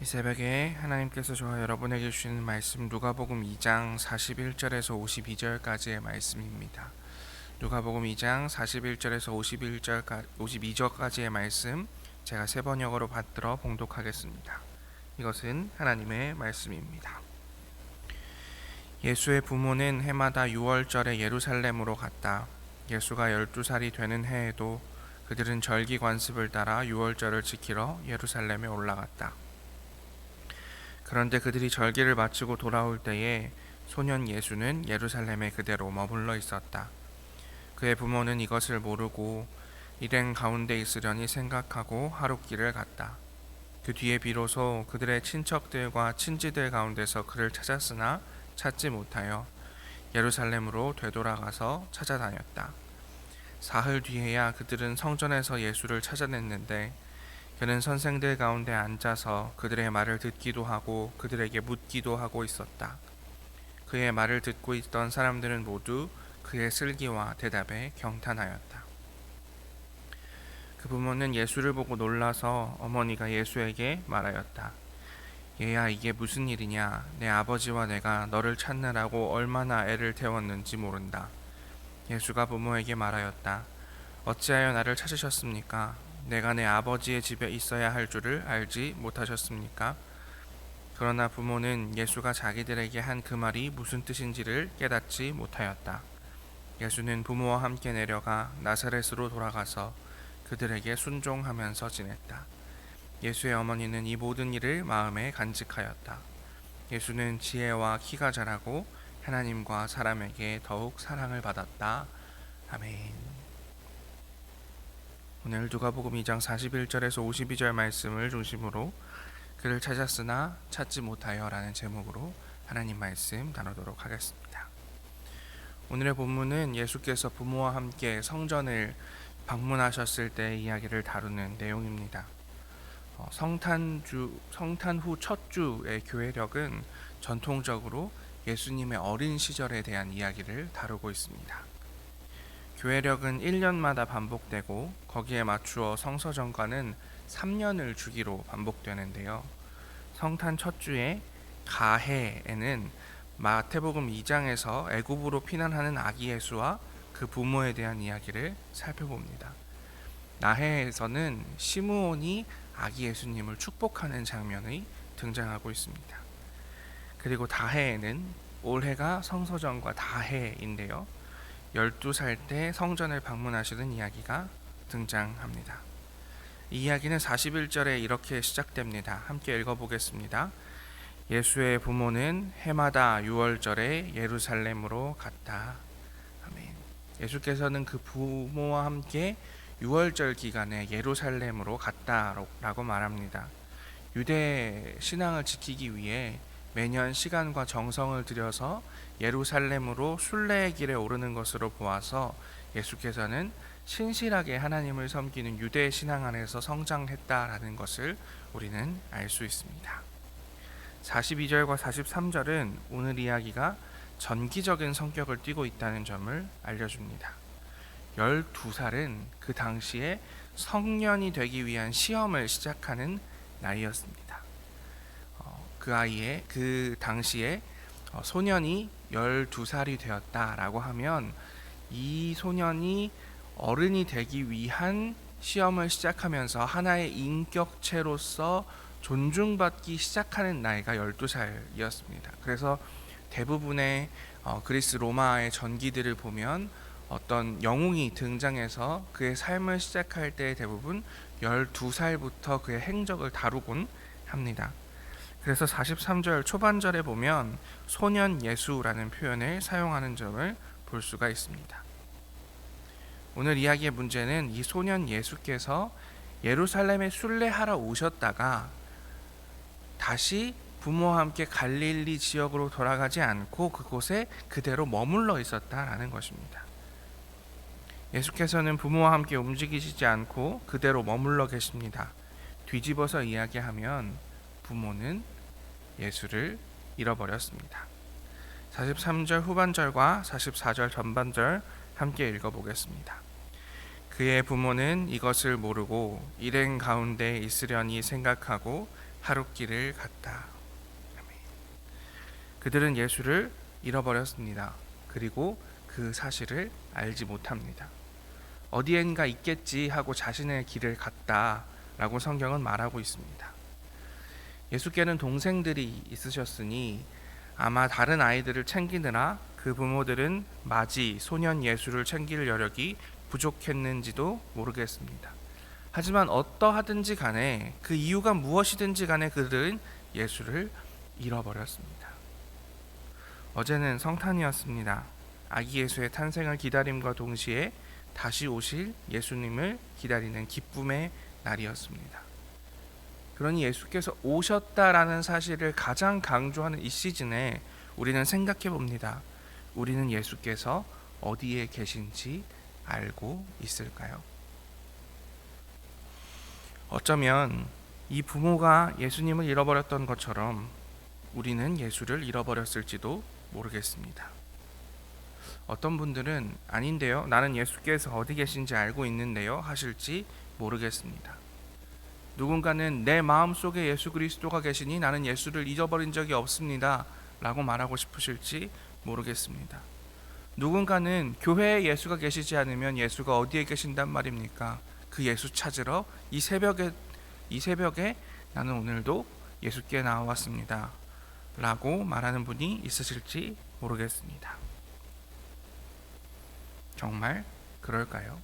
이 새벽에 하나님께서 저와 여러분에게 주시는 말씀 누가복음 2장 41절에서 52절까지의 말씀입니다. 누가복음 2장 41절에서 51절까 52절까지의 말씀 제가 세 번역으로 받들어 봉독하겠습니다. 이것은 하나님의 말씀입니다. 예수의 부모는 해마다 6월절에 예루살렘으로 갔다. 예수가 12살이 되는 해에도 그들은 절기 관습을 따라 6월절을 지키러 예루살렘에 올라갔다. 그런데 그들이 절기를 마치고 돌아올 때에 소년 예수는 예루살렘에 그대로 머물러 있었다. 그의 부모는 이것을 모르고 일행 가운데 있으려니 생각하고 하룻길을 갔다. 그 뒤에 비로소 그들의 친척들과 친지들 가운데서 그를 찾았으나 찾지 못하여 예루살렘으로 되돌아가서 찾아다녔다. 사흘 뒤에야 그들은 성전에서 예수를 찾아냈는데 그는 선생들 가운데 앉아서 그들의 말을 듣기도 하고 그들에게 묻기도 하고 있었다. 그의 말을 듣고 있던 사람들은 모두 그의 슬기와 대답에 경탄하였다. 그 부모는 예수를 보고 놀라서 어머니가 예수에게 말하였다. 얘야 이게 무슨 일이냐? 내 아버지와 내가 너를 찾느라고 얼마나 애를 태웠는지 모른다. 예수가 부모에게 말하였다. 어찌하여 나를 찾으셨습니까? 내가 내 아버지의 집에 있어야 할 줄을 알지 못하셨습니까? 그러나 부모는 예수가 자기들에게 한 그 말이 무슨 뜻인지를 깨닫지 못하였다. 예수는 부모와 함께 내려가 나사렛으로 돌아가서 그들에게 순종하면서 지냈다. 예수의 어머니는 이 모든 일을 마음에 간직하였다. 예수는 지혜와 키가 자라고 하나님과 사람에게 더욱 사랑을 받았다. 아멘. 오늘 누가복음 2장 41절에서 52절 말씀을 중심으로 그를 찾았으나 찾지 못하여라는 제목으로 하나님 말씀 나누도록 하겠습니다. 오늘의 본문은 예수께서 부모와 함께 성전을 방문하셨을 때 이야기를 다루는 내용입니다. 어, 성탄주 성탄 후 첫 주의 교회력은 전통적으로 예수님의 어린 시절에 대한 이야기를 다루고 있습니다. 교회력은 1년마다 반복되고 거기에 맞추어 성서정과는 3년을 주기로 반복되는데요. 성탄 첫 주에 가해에는 마태복음 2장에서 애굽으로 피난하는 아기 예수와 그 부모에 대한 이야기를 살펴봅니다. 나해에서는 시므온이 아기 예수님을 축복하는 장면이 등장하고 있습니다. 그리고 다해에는 올해가 성서정과 다해인데요. 12살 때 성전을 방문하시는 이야기가 등장합니다. 이 이야기는 41절에 이렇게 시작됩니다. 함께 읽어보겠습니다. 예수의 부모는 해마다 6월절에 예루살렘으로 갔다. 아멘. 예수께서는 그 부모와 함께 6월절 기간에 예루살렘으로 갔다라고 말합니다. 유대 신앙을 지키기 위해 매년 시간과 정성을 들여서 예루살렘으로 순례의 길에 오르는 것으로 보아서 예수께서는 신실하게 하나님을 섬기는 유대 신앙 안에서 성장했다라는 것을 우리는 알 수 있습니다. 42절과 43절은 오늘 이야기가 전기적인 성격을 띠고 있다는 점을 알려줍니다. 12살은 그 당시에 성년이 되기 위한 시험을 시작하는 나이였습니다. 어, 그 아이의 그 당시에 어, 소년이 12살이 되었다라고 하면 이 소년이 어른이 되기 위한 시험을 시작하면서 하나의 인격체로서 존중받기 시작하는 나이가 12살이었습니다. 그래서 대부분의 어, 그리스 로마의 전기들을 보면 어떤 영웅이 등장해서 그의 삶을 시작할 때 대부분 12살부터 그의 행적을 다루곤 합니다. 그래서 43절 초반절에 보면 소년 예수라는 표현을 사용하는 점을 볼 수가 있습니다. 오늘 이야기의 문제는 이 소년 예수께서 예루살렘에 순례하러 오셨다가 다시 부모와 함께 갈릴리 지역으로 돌아가지 않고 그곳에 그대로 머물러 있었다라는 것입니다. 예수께서는 부모와 함께 움직이시지 않고 그대로 머물러 계십니다. 뒤집어서 이야기하면 부모는 예수를 잃어버렸습니다. 43절 후반절과 44절 전반절 함께 읽어보겠습니다. 그의 부모는 이것을 모르고 일행 가운데 있으려니 생각하고 하룻길을 갔다. 그들은 예수를 잃어버렸습니다. 그리고 그 사실을 알지 못합니다. 어디엔가 있겠지 하고 자신의 길을 갔다라고 성경은 말하고 있습니다. 예수께는 동생들이 있으셨으니 아마 다른 아이들을 챙기느라 그 부모들은 맞이 소년 예수를 챙길 여력이 부족했는지도 모르겠습니다. 하지만 어떠하든지 간에 그 이유가 무엇이든지 간에 그들은 예수를 잃어버렸습니다. 어제는 성탄이었습니다. 아기 예수의 탄생을 기다림과 동시에 다시 오실 예수님을 기다리는 기쁨의 날이었습니다. 그러니 예수께서 오셨다라는 사실을 가장 강조하는 이 시즌에 우리는 생각해 봅니다. 우리는 예수께서 어디에 계신지 알고 있을까요? 어쩌면 이 부모가 예수님을 잃어버렸던 것처럼 우리는 예수를 잃어버렸을지도 모르겠습니다. 어떤 분들은 아닌데요. 나는 예수께서 어디 계신지 알고 있는데요. 하실지 모르겠습니다. 누군가는 내 마음 속에 예수 그리스도가 계시니 나는 예수를 잊어버린 적이 없습니다. 라고 말하고 싶으실지 모르겠습니다. 누군가는 교회에 예수가 계시지 않으면 예수가 어디에 계신단 말입니까? 그 예수 찾으러 이 새벽에 이 새벽에 나는 오늘도 예수께 나왔습니다. 라고 말하는 분이 있으실지 모르겠습니다. 정말 그럴까요?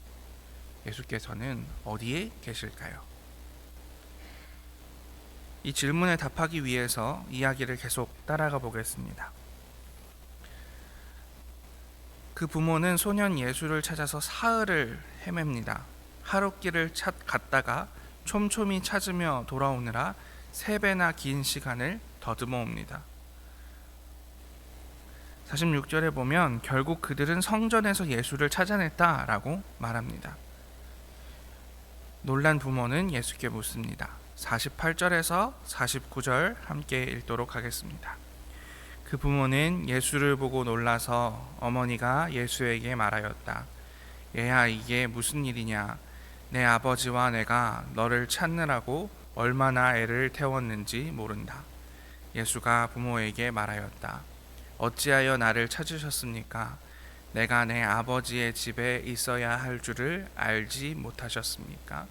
예수께서는 어디에 계실까요? 이 질문에 답하기 위해서 이야기를 계속 따라가 보겠습니다. 그 부모는 소년 예수를 찾아서 사흘을 헤맵니다. 하룻길을 찾 갔다가 촘촘히 찾으며 돌아오느라 세 배나 긴 시간을 더듬어 옵니다. 46절에 보면 결국 그들은 성전에서 예수를 찾아냈다라고 말합니다. 놀란 부모는 예수께 묻습니다. 48절에서 49절 함께 읽도록 하겠습니다. 그 부모는 예수를 보고 놀라서 어머니가 예수에게 말하였다. 얘야 이게 무슨 일이냐? 내 아버지와 내가 너를 찾느라고 얼마나 애를 태웠는지 모른다. 예수가 부모에게 말하였다. 어찌하여 나를 찾으셨습니까? 내가 내 아버지의 집에 있어야 할 줄을 알지 못하셨습니까?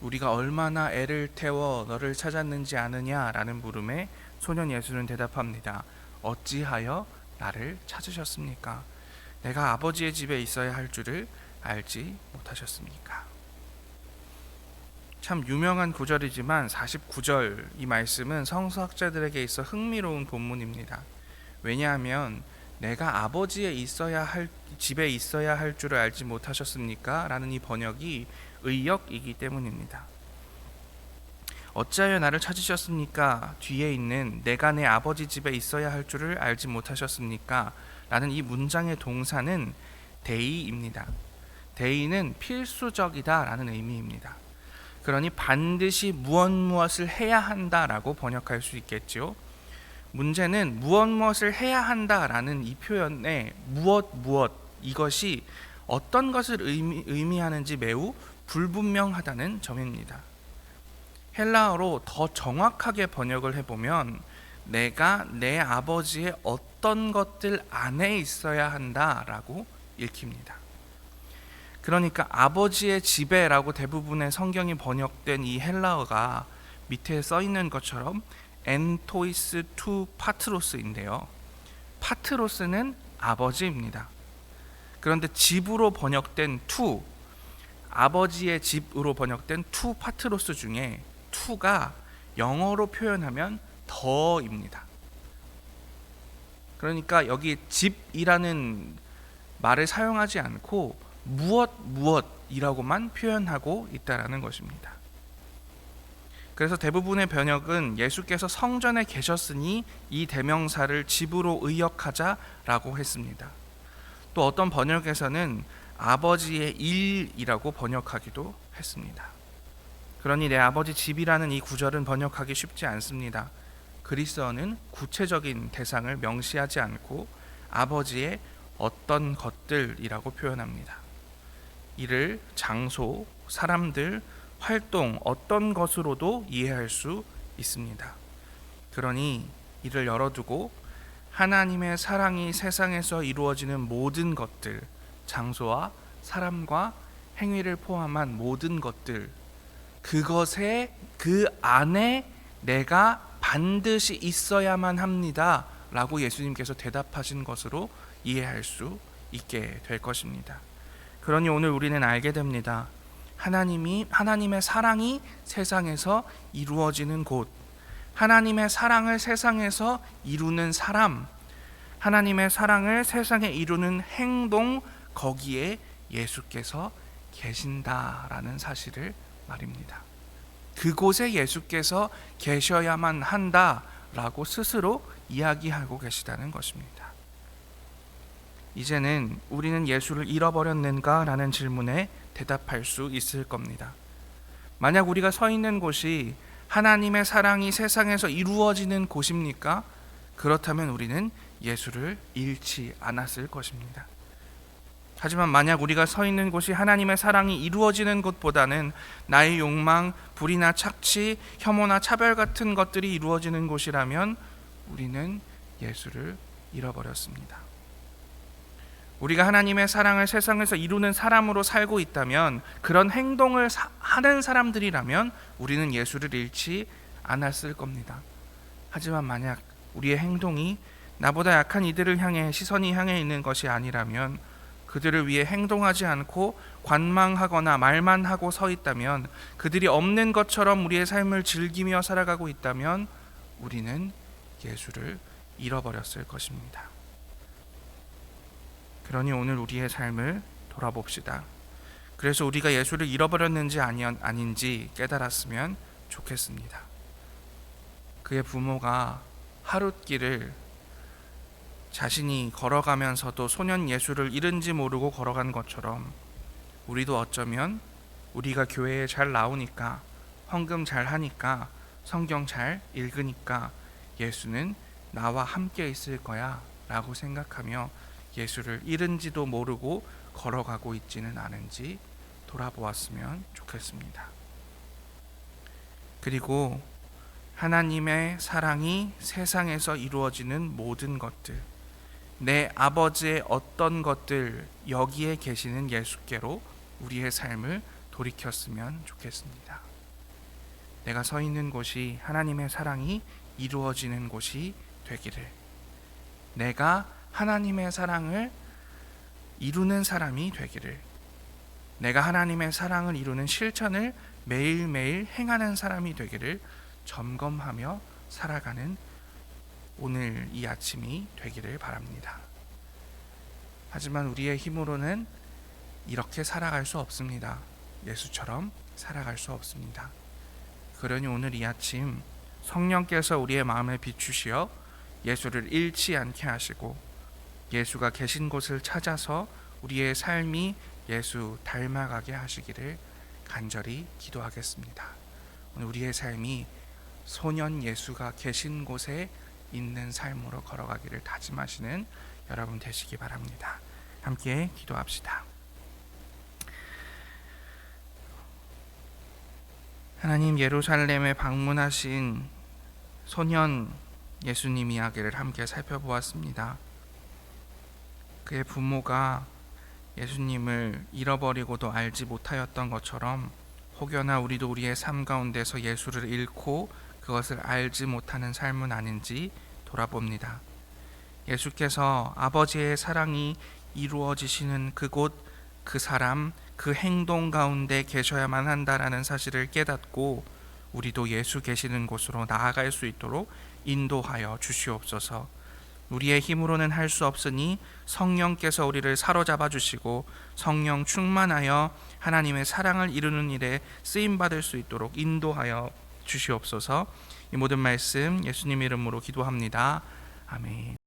우리가 얼마나 애를 태워 너를 찾았는지 아느냐라는 물음에 소년 예수는 대답합니다. 어찌하여 나를 찾으셨습니까? 내가 아버지의 집에 있어야 할 줄을 알지 못하셨습니까? 참 유명한 구절이지만 49절 이 말씀은 성서학자들에게 있어 흥미로운 본문입니다. 왜냐하면 내가 아버지에 있어야 할 집에 있어야 할 줄을 알지 못하셨습니까? 라는 이 번역이 의역이기 때문입니다. 어찌하여 나를 찾으셨습니까? 뒤에 있는 내가 내 아버지 집에 있어야 할 줄을 알지 못하셨습니까? 라는 이 문장의 동사는 데이입니다. 데이는 필수적이다라는 의미입니다. 그러니 반드시 무엇 무엇을 해야 한다라고 번역할 수 있겠죠. 문제는 무엇 무엇을 해야 한다라는 이 표현에 무엇 무엇 이것이 어떤 것을 의미, 의미하는지 매우 불분명하다는 점입니다. 헬라어로 더 정확하게 번역을 해보면 내가 내 아버지의 어떤 것들 안에 있어야 한다라고 읽힙니다. 그러니까 아버지의 집에라고 대부분의 성경이 번역된 이 헬라어가 밑에 써 있는 것처럼 엔토이스 투 파트로스인데요. 파트로스는 아버지입니다. 그런데 집으로 번역된 투 아버지의 집으로 번역된 투 파트로스 중에 투가 영어로 표현하면 더입니다. 그러니까 여기 집이라는 말을 사용하지 않고 무엇 무엇이라고만 표현하고 있다라는 것입니다. 그래서 대부분의 번역은 예수께서 성전에 계셨으니 이 대명사를 집으로 의역하자라고 했습니다. 또 어떤 번역에서는 아버지의 일이라고 번역하기도 했습니다. 그러니 내 아버지 집이라는 이 구절은 번역하기 쉽지 않습니다. 그리스어는 구체적인 대상을 명시하지 않고 아버지의 어떤 것들이라고 표현합니다. 이를 장소, 사람들, 활동 어떤 것으로도 이해할 수 있습니다. 그러니 이를 열어두고 하나님의 사랑이 세상에서 이루어지는 모든 것들, 장소와 사람과 행위를 포함한 모든 것들, 그것에 그 안에 내가 반드시 있어야만 합니다. 라고 예수님께서 대답하신 것으로 이해할 수 있게 될 것입니다. 그러니 오늘 우리는 알게 됩니다. 하나님이 하나님의 사랑이 세상에서 이루어지는 곳, 하나님의 사랑을 세상에서 이루는 사람, 하나님의 사랑을 세상에 이루는 행동 거기에 예수께서 계신다라는 사실을 말입니다. 그곳에 예수께서 계셔야만 한다라고 스스로 이야기하고 계시다는 것입니다. 이제는 우리는 예수를 잃어버렸는가라는 질문에 대답할 수 있을 겁니다. 만약 우리가 서 있는 곳이 하나님의 사랑이 세상에서 이루어지는 곳입니까? 그렇다면 우리는 예수를 잃지 않았을 것입니다. 하지만 만약 우리가 서 있는 곳이 하나님의 사랑이 이루어지는 곳보다는 나의 욕망, 불이나 착취, 혐오나 차별 같은 것들이 이루어지는 곳이라면 우리는 예수를 잃어버렸습니다. 우리가 하나님의 사랑을 세상에서 이루는 사람으로 살고 있다면 그런 행동을 사, 하는 사람들이라면 우리는 예수를 잃지 않았을 겁니다. 하지만 만약 우리의 행동이 나보다 약한 이들을 향해 시선이 향해 있는 것이 아니라면 그들을 위해 행동하지 않고 관망하거나 말만 하고 서 있다면 그들이 없는 것처럼 우리의 삶을 즐기며 살아가고 있다면 우리는 예수를 잃어버렸을 것입니다. 그러니 오늘 우리의 삶을 돌아봅시다. 그래서 우리가 예수를 잃어버렸는지 아닌지 깨달았으면 좋겠습니다. 그의 부모가 하룻길을 자신이 걸어가면서도 소년 예수를 잃은지 모르고 걸어간 것처럼 우리도 어쩌면 우리가 교회에 잘 나오니까 헌금 잘 하니까 성경 잘 읽으니까 예수는 나와 함께 있을 거야 라고 생각하며 예수를 잃은지도 모르고 걸어가고 있지는 않은지 돌아보았으면 좋겠습니다. 그리고 하나님의 사랑이 세상에서 이루어지는 모든 것들, 내 아버지의 어떤 것들 여기에 계시는 예수께로 우리의 삶을 돌이켰으면 좋겠습니다. 내가 서 있는 곳이 하나님의 사랑이 이루어지는 곳이 되기를 내가 하나님의 사랑을 이루는 사람이 되기를 내가 하나님의 사랑을 이루는 실천을 매일매일 행하는 사람이 되기를 점검하며 살아가는 오늘 이 아침이 되기를 바랍니다. 하지만 우리의 힘으로는 이렇게 살아갈 수 없습니다. 예수처럼 살아갈 수 없습니다. 그러니 오늘 이 아침 성령께서 우리의 마음에 비추시어 예수를 잃지 않게 하시고 예수가 계신 곳을 찾아서 우리의 삶이 예수 닮아가게 하시기를 간절히 기도하겠습니다. 오늘 우리의 삶이 소년 예수가 계신 곳에 있는 삶으로 걸어가기를 다짐하시는 여러분 되시기 바랍니다. 함께 기도합시다. 하나님 예루살렘에 방문하신 소년 예수님 이야기를 함께 살펴보았습니다. 그의 부모가 예수님을 잃어버리고도 알지 못하였던 것처럼 혹여나 우리도 우리의 삶 가운데서 예수를 잃고 그것을 알지 못하는 삶은 아닌지 돌아봅니다. 예수께서 아버지의 사랑이 이루어지시는 그곳, 그 사람, 그 행동 가운데 계셔야만 한다라는 사실을 깨닫고 우리도 예수 계시는 곳으로 나아갈 수 있도록 인도하여 주시옵소서. 우리의 힘으로는 할 수 없으니 성령께서 우리를 사로잡아 주시고 성령 충만하여 하나님의 사랑을 이루는 일에 쓰임 받을 수 있도록 인도하여 주시옵소서. 이 모든 말씀 예수님 이름으로 기도합니다. 아멘.